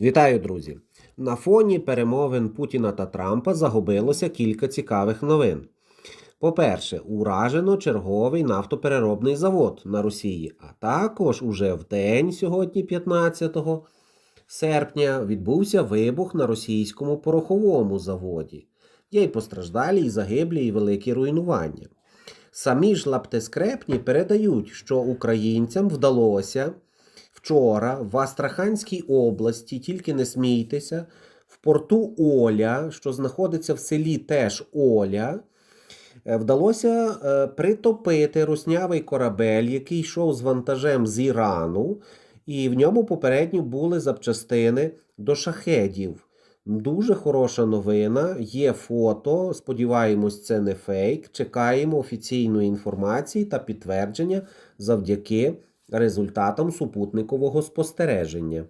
Вітаю, друзі! На фоні перемовин Путіна та Трампа загубилося кілька цікавих новин. По-перше, уражено черговий нафтопереробний завод на Росії, а також уже в день сьогодні, 15 серпня, відбувся вибух на російському пороховому заводі. Є й постраждалі, і загиблі, і великі руйнування. Самі ж лаптескрепні передають, що українцям вдалося вчора в Астраханській області, тільки не смійтеся, в порту Оля, що знаходиться в селі теж Оля, е, вдалося е, притопити руснявий корабель, який йшов з вантажем з Ірану, і в ньому попередньо були запчастини до шахедів. Дуже хороша новина, є фото. Сподіваємось, це не фейк. Чекаємо офіційної інформації та підтвердження завдяки результатам супутникового спостереження.